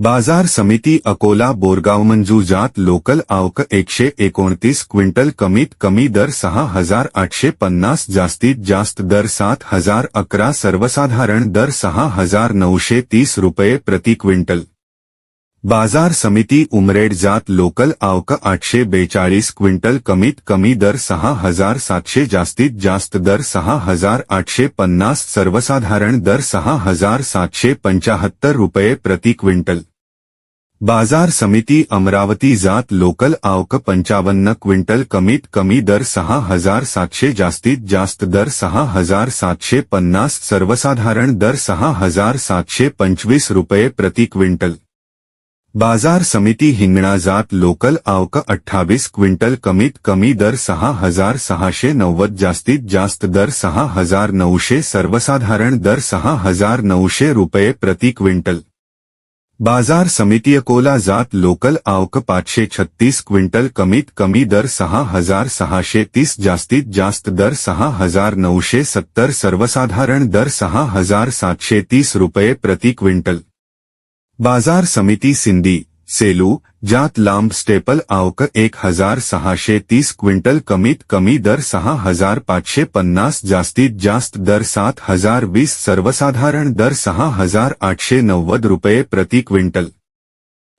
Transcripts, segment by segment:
बाज़ार समिती अकोला बोरगाव मंजू जात लोकल आवक एकशे एकोणतीस क्विंटल कमीत कमी दर सहा हज़ार आठशे पन्नास जास्तीत जास्त दर सात हज़ार अकरा सर्वसाधारण दर सहा हज़ार नऊशे तीस रुपये प्रति क्विंटल. बाज़ार समिती उमरेड जात लोकल आवक आठशे बेचाळीस क्विंटल कमीत कमी दर सहा हज़ार सातशे जास्तीत जास्त दर सहा हज़ार आठशे पन्नास सर्वसाधारण दर सहा हज़ार सातशे पंचाहत्तर रुपये प्रति क्विंटल. बाज़ार समिती अमरावती जात लोकल आवक पंचावन्न क्विंटल कमीत कमी दर सहा हज़ार सातशे जास्तीत जास्त दर सहा हज़ार सातशे पन्नास सर्वसाधारण दर सहा हज़ार सातशे पंचवीस रुपये प्रति क्विंटल. बाज़ार समिती हिंगणा जात लोकल आवक अठ्ठावीस क्विंटल कमीत कमी दर सहा हज़ार सहाशे नव्वद जास्तीत जास्त दर सहा हज़ार नऊशे सर्वसाधारण दर सहा हज़ार नऊशे रुपये प्रति क्विंटल. बाज़ार समिति अकोला जात लोकल आवक पांचे छत्तीस क्विंटल कमीत कमी दर सहा हज़ार सहाशे तीस जास्तीत जास्त दर सहा हज़ार नौशे सत्तर सर्वसाधारण दर सहा हज़ार सातशे तीस रुपये प्रति क्विंटल. बाज़ार समिति सिंधी सेलू, जात लांब स्टेपल आवक एक हज़ार सहाशे तीस क्विंटल कमीत कमी दर सहा हज़ार पाचशे पन्नास जास्तीत जास्त दर सात हज़ार वीस सर्वसाधारण दर सहा हज़ार आठशे नव्वद रुपये प्रति क्विंटल.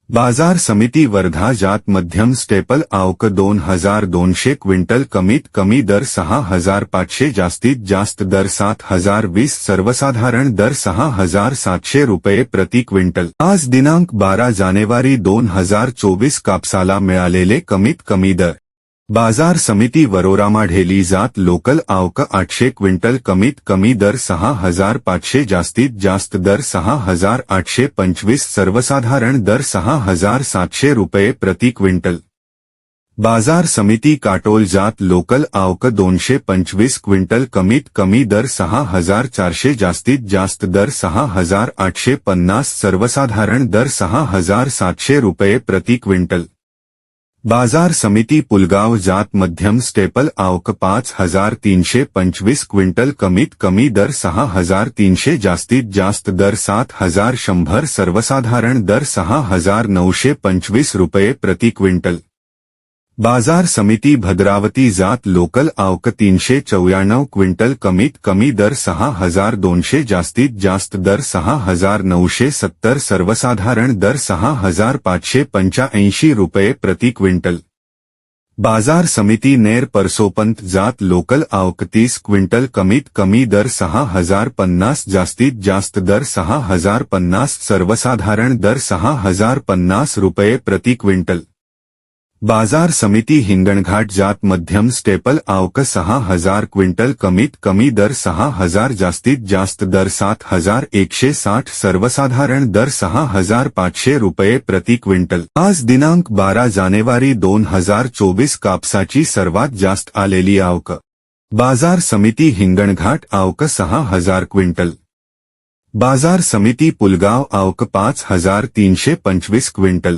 बाज़ार समिति वर्धा जात मध्यम स्टेपल आवक दोन हज़ार दोनशे क्विंटल कमीत कमी दर सहा हज़ार पाचशे जास्तीत जास्त दर सात हज़ार वीस सर्वसाधारण दर सहा हज़ार सातशे रुपये प्रति क्विंटल. आज दिनांक बारा जानेवारी दोन हज़ार चोवीस कापसाला मिळालेले कमीत कमी दर. बाज़ार समिती वरोरामा ढेली जात लोकल आवक आठशे क्विंटल कमीत कमी दर सहा हज़ार पाचशे जास्तीत जास्त दर सहा हज़ार आठशे पंचवीस सर्वसाधारण दर सहा हज़ार सातशे रुपये प्रति क्विंटल. बाज़ार समिती काटोल जात लोकल आवक दोनशे पंचवीस क्विंटल कमीत कमी दर सहा हज़ार चारशे जास्तीत जास्त दर सहा हज़ार आठशे पन्नास सर्वसाधारण दर सहा हज़ार सातशे रुपये प्रति क्विंटल. बाज़ार समिति पुलगाव जात मध्यम स्टेपल आवक पाँच हज़ार तीनशे पंचवीस क्विंटल कमीत कमी दर सहा हज़ार तीनशे जास्तीत जास्त दर सात हज़ार शंभर सर्वसाधारण दर सहा हज़ार नौशे पंचवीस रुपये प्रति क्विंटल। बाज़ार समिती भद्रावती जात लोकल आवक तीनशे चौऱ्याण्णव क्विंटल कमीत कमी दर सहा हज़ार दोनशे जास्तीत जास्त दर सहा हज़ार नऊशे सत्तर सर्वसाधारण दर सहा हज़ार पाचशे पंच्याऐंशी रुपये प्रति क्विंटल. बाज़ार समिती नेर परसोपंत जात लोकल आवक तीस क्विंटल कमीत कमी दर सहा हज़ार पन्नास जास्तीत जास्त दर सहा हज़ार पन्नास सर्वसाधारण दर सहा हज़ार पन्नास रुपये प्रति क्विंटल. बाजार समिती हिंगणघाट जात मध्यम स्टेपल आवक सहा हजार क्विंटल कमीत कमी दर सहा हजार जास्तीत जास्त दर सात हजार एकशे साठ सर्वसाधारण दर सहा हजार पाचशे रुपये प्रति क्विंटल. आज दिनांक बारा जानेवारी दोन हजार चोवीस कापसाची सर्वात जास्त आलेली आवक. बाजार समिती हिंगणघाट आवक सहा हजार क्विंटल. बाजार समिती पुलगाव आवक पाच हजार तीनशे पंचवीस क्विंटल.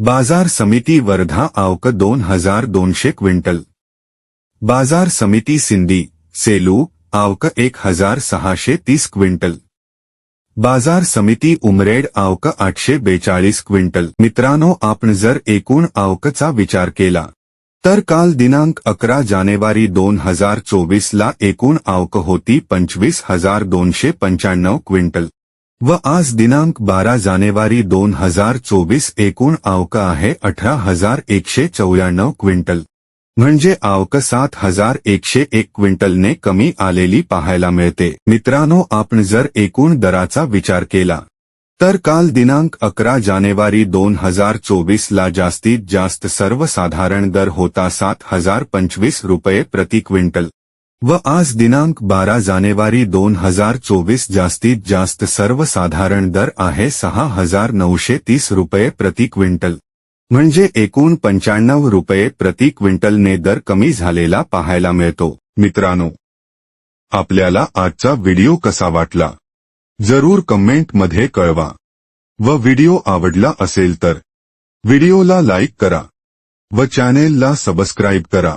बाजार समिती वर्धा आवक दोन हजार दोनशे क्विंटल. बाजार समिती सिंधी सेलू आवक एक हजार सहाशे तीस क्विंटल. बाजार समिती उमरेड आवक आठशे बेचाळीस क्विंटल. मित्रांनो आपण जर एकूण आवकचा विचार केला तर काल दिनांक अकरा जानेवारी दोन हजार चोवीसला एकूण आवक होती पंचवीस हजार दोनशे पंच्याण्णव क्विंटल. व आज दिनांक बारा जानेवारी दोन हजार चोवीस एकूण आवक आहे अठरा हजार एकशे चौऱ्याण्णव क्विंटल. म्हणजे आवक सात हजार एकशे एक क्विंटलने कमी आलेली पाहायला मिळते. मित्रांनो आपण जर एकूण दराचा विचार केला तर काल दिनांक अकरा जानेवारी दोन हजार चोवीसला जास्तीत जास्त सर्वसाधारण दर होता सात हजार पंचवीस रुपये प्रति क्विंटल. व आज दिनांक बारा जानेवारी दोन हजार चोवीस जास्तीत जास्त सर्वसाधारण दर आहे सहा हजार नऊशे तीस रुपये प्रति क्विंटल. म्हणजे एकूण पंच्याण्णव रुपये प्रति क्विंटलने दर कमी झालेला पाहायला मिळतो. मित्रांनो आपल्याला आजचा व्हिडिओ कसा वाटला? जरूर कमेंटमध्ये कळवा. व व्हिडिओ आवडला असेल तर व्हिडिओला लाईक करा. व चॅनेलला सबस्क्राईब करा.